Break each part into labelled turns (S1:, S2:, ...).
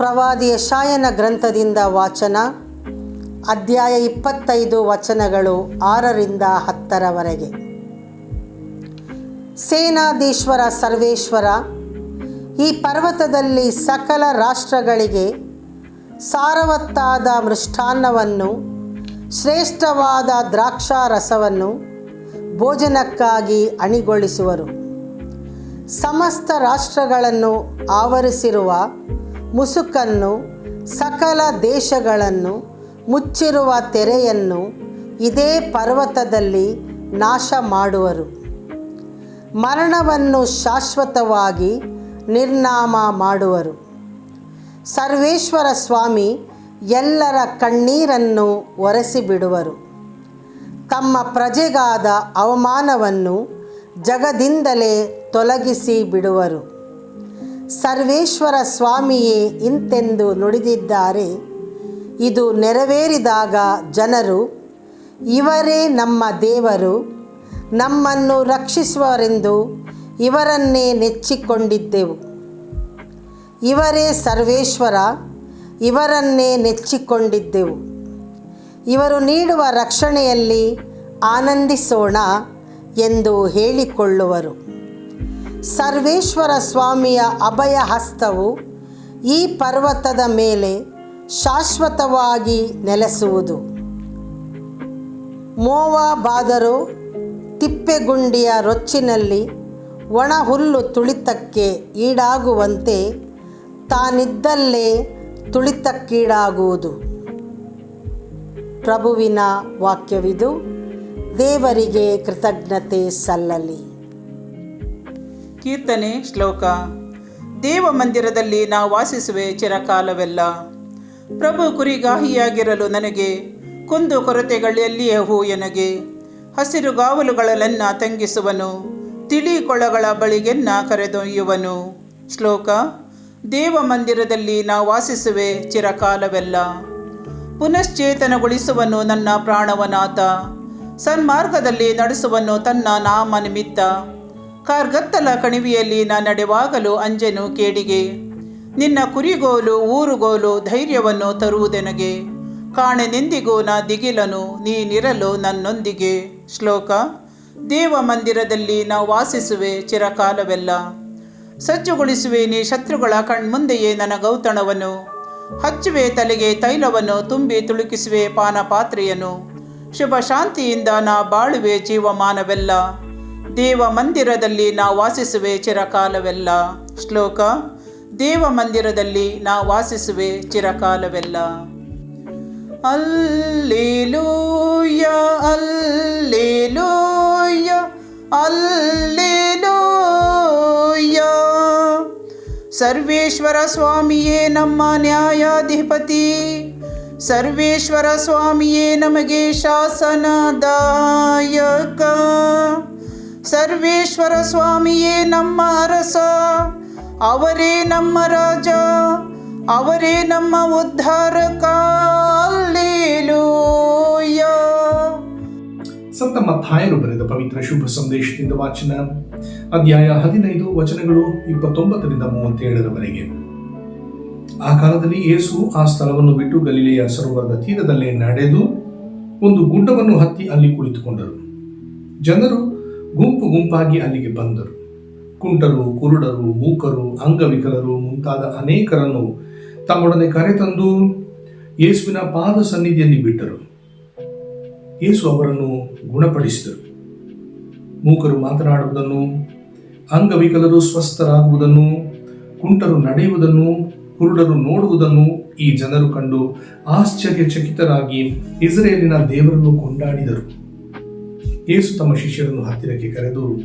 S1: ಪ್ರವಾದಿ ಯಶಾಯನ ಗ್ರಂಥದಿಂದ ವಾಚನ, ಅಧ್ಯಾಯ ಇಪ್ಪತ್ತೈದು ವಚನಗಳು ಆರರಿಂದ ಹತ್ತರವರೆಗೆ. ಸೇನಾಧೀಶ್ವರ ಸರ್ವೇಶ್ವರ, ಈ ಪರ್ವತದಲ್ಲಿ ಸಕಲ ರಾಷ್ಟ್ರಗಳಿಗೆ ಸಾರವತ್ತಾದ ಮೃಷ್ಟಾನ್ನವನ್ನು, ಶ್ರೇಷ್ಠವಾದ ದ್ರಾಕ್ಷಾರಸವನ್ನು ಭೋಜನಕ್ಕಾಗಿ ಅಣಿಗೊಳಿಸುವರು. ಸಮಸ್ತ ರಾಷ್ಟ್ರಗಳನ್ನು ಆವರಿಸಿರುವ ಮುಸುಕನ್ನು, ಸಕಲ ದೇಶಗಳನ್ನು, ಮುಚ್ಚಿರುವ ತೆರೆಯನ್ನು ಇದೇ ಪರ್ವತದಲ್ಲಿ ನಾಶ ಮಾಡುವರು ಮರಣವನ್ನು ಶಾಶ್ವತವಾಗಿ ನಿರ್ನಾಮ ಮಾಡುವರು. ಸರ್ವೇಶ್ವರ ಸ್ವಾಮಿ ಎಲ್ಲರ ಕಣ್ಣೀರನ್ನು ಒರೆಸಿಬಿಡುವರು. ತಮ್ಮ ಪ್ರಜೆಗಾದ ಅವಮಾನವನ್ನು ಜಗದಿಂದಲೇ ತೊಲಗಿಸಿ ಬಿಡುವರು. ಸರ್ವೇಶ್ವರ ಸ್ವಾಮಿಯೇ ಇಂತೆಂದು ನುಡಿದಿದ್ದಾರೆ. ಇದು ನೆರವೇರಿದಾಗ ಜನರು, ಇವರೇ ನಮ್ಮ ದೇವರು, ನಮ್ಮನ್ನು ರಕ್ಷಿಸುವರೆಂದು ಇವರನ್ನೇ ನೆಚ್ಚಿಕೊಂಡಿದ್ದೆವು. ಇವರೇ ಸರ್ವೇಶ್ವರ, ಇವರನ್ನೇ ನೆಚ್ಚಿಕೊಂಡಿದ್ದೆವು. ಇವರು ನೀಡುವ ರಕ್ಷಣೆಯಲ್ಲಿ ಆನಂದಿಸೋಣ ಎಂದು ಹೇಳಿಕೊಳ್ಳುವರು. ಸರ್ವೇಶ್ವರ ಸ್ವಾಮಿಯ ಅಭಯ ಹಸ್ತವು ಈ ಪರ್ವತದ ಮೇಲೆ ಶಾಶ್ವತವಾಗಿ ನೆಲೆಸುವುದು. ಮೋವಾಬಾದರೂ ತಿಪ್ಪೆಗುಂಡಿಯ ರೊಚ್ಚಿನಲ್ಲಿ ಒಣ ಹುಲ್ಲು ತುಳಿತಕ್ಕೆ ಈಡಾಗುವಂತೆ ತಾನಿದ್ದಲ್ಲೇ ತುಳಿತಕ್ಕೀಡಾಗುವುದು. ಪ್ರಭುವಿನ ವಾಕ್ಯವಿದು, ದೇವರಿಗೆ ಕೃತಜ್ಞತೆ ಸಲ್ಲಲಿ.
S2: ಕೀರ್ತನೆ ಶ್ಲೋಕ. ದೇವ ಮಂದಿರದಲ್ಲಿ ನಾ ವಾಸಿಸುವೆ ಚಿರಕಾಲವೆಲ್ಲ ಪ್ರಭು ಕುರಿಗಾಹಿಯಾಗಿರಲು ನನಗೆ, ಕುಂದು ಕೊರತೆಗಳೆಲ್ಲಿಯೇ ಹೂ ಎನಗೆ. ಹಸಿರು ಗಾವಲುಗಳನ್ನೆನ್ನ ತಂಗಿಸುವನು, ತಿಳಿ ಕೊಳಗಳ ಬಳಿಗೆನ್ನ ಕರೆದೊಯ್ಯುವನು. ಶ್ಲೋಕ. ದೇವ ಮಂದಿರದಲ್ಲಿ ನಾ ವಾಸಿಸುವೆ ಚಿರಕಾಲವೆಲ್ಲ ಪುನಶ್ಚೇತನಗೊಳಿಸುವನು ನನ್ನ ಪ್ರಾಣವನಾಥ ಸನ್ಮಾರ್ಗದಲ್ಲಿ ನಡೆಸುವನು ತನ್ನ ನಾಮ ನಿಮಿತ್ತ ಕಾರ್ಗತ್ತಲ ಕಣಿವಿಯಲ್ಲಿ ನಾ ನಡೆವಾಗಲು ಅಂಜೆನು ಕೇಡಿಗೆ, ನಿನ್ನ ಕುರಿಗೋಲು ಊರುಗೋಲು ಧೈರ್ಯವನ್ನು ತರುವುದೆನಗೆ? ಕಾಣೆನೆಂದಿಗೂ ನಾ ದಿಗಿಲನು ನೀನಿರಲು ನನ್ನೊಂದಿಗೆ. ಶ್ಲೋಕ, ದೇವ ಮಂದಿರದಲ್ಲಿ ನಾ ವಾಸಿಸುವೆ ಚಿರಕಾಲವೆಲ್ಲ. ಸಜ್ಜುಗೊಳಿಸುವೆ ನೀ ಶತ್ರುಗಳ ಕಣ್ಮುಂದೆಯೇ ನನ್ನ ಗೌತಣವನ್ನು ಹಚ್ಚುವೆ ತಲೆಗೆ ತೈಲವನ್ನು, ತುಂಬಿ ತುಳುಕಿಸುವೆ ಪಾನಪಾತ್ರೆಯನ್ನು. ಶುಭ ಶಾಂತಿಯಿಂದ ನಾ ಬಾಳುವೆ ಜೀವಮಾನವೆಲ್ಲ. ದೇವ ಮಂದಿರದಲ್ಲಿ ನಾ ವಾಸಿಸುವೆ ಚಿರಕಾಲವೆಲ್ಲ. ಶ್ಲೋಕ, ದೇವ ಮಂದಿರದಲ್ಲಿ ನಾ ವಾಸಿಸುವೆ ಚಿರಕಾಲವೆಲ್ಲ. ಅಲ್ಲೇಲೂಯ ಅಲ್ಲೇಲೂಯ ಅಲ್ಲೇಲೂಯ. ಸರ್ವೇಶ್ವರ ಸ್ವಾಮಿಯೇ ನಮ್ಮ ನ್ಯಾಯಾಧಿಪತಿ. ಸರ್ವೇಶ್ವರ ಸ್ವಾಮಿಯೇ ನಮಗೆ ಶಾಸನದಾಯಕ. ಸರ್ವೇಶ್ವರ ಸ್ವಾಮಿಯೇ ನಮ್ಮ ಅರಸ, ಅವರೇ ನಮ್ಮ ರಾಜ, ಅವರೇ ನಮ್ಮ ಉದ್ಧಾರಕ
S3: ಸಂತ ಮತ್ತಾಯರು ಬರೆದ ಪವಿತ್ರ ಶುಭ ಸಂದೇಶದಿಂದ ವಾಚನ. ಅಧ್ಯಾಯ ಹದಿನೈದು, ವಚನಗಳು ಇಪ್ಪತ್ತೊಂಬತ್ತರಿಂದ ಮೂವತ್ತೇಳರವರೆಗೆ. ಆ ಕಾಲದಲ್ಲಿ ಯೇಸು ಆ ಸ್ಥಳವನ್ನು ಬಿಟ್ಟು ಗಲೀಲೆಯ ಸರೋವರದ ತೀರದಲ್ಲೇ ನಡೆದು ಒಂದು ಗುಡ್ಡವನ್ನು ಹತ್ತಿ ಅಲ್ಲಿ ಕುಳಿತುಕೊಂಡರು. ಜನರು ಗುಂಪು ಗುಂಪಾಗಿ ಅಲ್ಲಿಗೆ ಬಂದರು. ಕುಂಟರು, ಕುರುಡರು, ಮೂಕರು, ಅಂಗವಿಕಲರು ಮುಂತಾದ ಅನೇಕರನ್ನು ತಮ್ಮೊಡನೆ ಕರೆತಂದು ಯೇಸುವಿನ ಪಾದ ಸನ್ನಿಧಿಯಲ್ಲಿ ಬಿಟ್ಟರು. ಯೇಸು ಅವರನ್ನು ಗುಣಪಡಿಸಿದರು. ಮೂಕರು ಮಾತನಾಡುವುದನ್ನು, ಅಂಗವಿಕಲರು ಸ್ವಸ್ಥರಾಗುವುದನ್ನು, ಕುಂಟರು ನಡೆಯುವುದನ್ನು, ಕುರುಡರು ನೋಡುವುದನ್ನು ಈ ಜನರು ಕಂಡು ಆಶ್ಚರ್ಯಚಕಿತರಾಗಿ ಇಸ್ರೇಲಿನ ದೇವರನ್ನು ಕೊಂಡಾಡಿದರು. ಯೇಸು ತಮ್ಮ ಶಿಷ್ಯರನ್ನು ಹತ್ತಿರಕ್ಕೆ ಕರೆದು,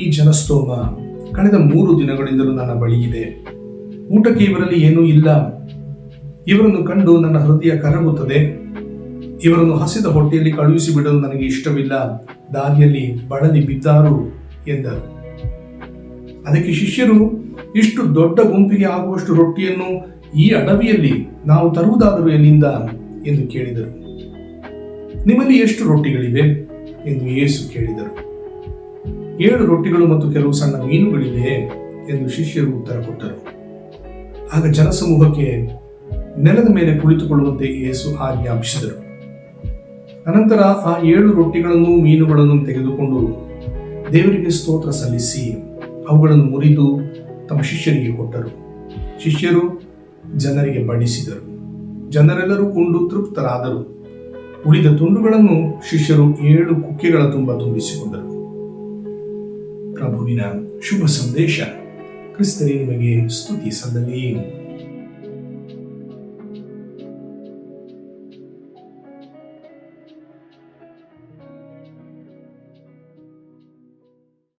S3: ಈ ಜನಸ್ತೋಮ ಕಳೆದ ಮೂರು ದಿನಗಳಿಂದಲೂ ನನ್ನ ಬಳಿ ಇದೆ. ಊಟಕ್ಕೆ ಇವರಲ್ಲಿ ಏನೂ ಇಲ್ಲ. ಇವರನ್ನು ಕಂಡು ನನ್ನ ಹೃದಯ ಕರಗುತ್ತದೆ. ಇವರನ್ನು ಹಸಿದ ಹೊಟ್ಟೆಯಲ್ಲಿ ಕಳುಹಿಸಿ ಬಿಡಲು ನನಗೆ ಇಷ್ಟವಿಲ್ಲ. ದಾರಿಯಲ್ಲಿ ಬಳಲಿ ಬಿದ್ದಾರು ಎಂದರು. ಅದಕ್ಕೆ ಶಿಷ್ಯರು, ಇಷ್ಟು ದೊಡ್ಡ ಗುಂಪಿಗೆ ಆಗುವಷ್ಟು ರೊಟ್ಟಿಯನ್ನು ಈ ಅಡವಿಯಲ್ಲಿ ನಾವು ತರುವುದಾದರೂ ಎಲ್ಲಿಂದ? ಎಂದು ಕೇಳಿದರು. ನಿಮ್ಮಲ್ಲಿ ಎಷ್ಟು ರೊಟ್ಟಿಗಳಿವೆ? ಎಂದು ಯೇಸು ಕೇಳಿದರು. ಏಳು ರೊಟ್ಟಿಗಳು ಮತ್ತು ಕೆಲವು ಸಣ್ಣ ಮೀನುಗಳಿವೆ ಎಂದು ಶಿಷ್ಯರು ಉತ್ತರ ಕೊಟ್ಟರು. ಆಗ ಜನಸಮೂಹಕ್ಕೆ ನೆಲದ ಮೇಲೆ ಕುಳಿತುಕೊಳ್ಳುವಂತೆ ಯೇಸು ಆಜ್ಞಾಪಿಸಿದರು. ಅನಂತರ ಆ ಏಳು ರೊಟ್ಟಿಗಳನ್ನು ಮೀನುಗಳನ್ನು ತೆಗೆದುಕೊಂಡು ದೇವರಿಗೆ ಸ್ತೋತ್ರ ಸಲ್ಲಿಸಿ ಅವುಗಳನ್ನು ಮುರಿದು ತಮ್ಮ ಶಿಷ್ಯರಿಗೆ ಕೊಟ್ಟರು. ಶಿಷ್ಯರು ಜನರಿಗೆ ಬಡಿಸಿದರು ಜನರೆಲ್ಲರೂ ಉಂಡು ತೃಪ್ತರಾದರು. ಉಳಿದ ತುಂಡುಗಳನ್ನು ಶಿಷ್ಯರು ಏಳು ಕುಕ್ಕೆಗಳ ತುಂಬ ತುಂಬಿಸಿಕೊಂಡರು. ಪ್ರಭುವಿನ ಶುಭ ಸಂದೇಶ ಕ್ರಿಸ್ತರೇ ನಿಮಗೆ ಸ್ತುತಿ ಸಲ್ಲಲಿ.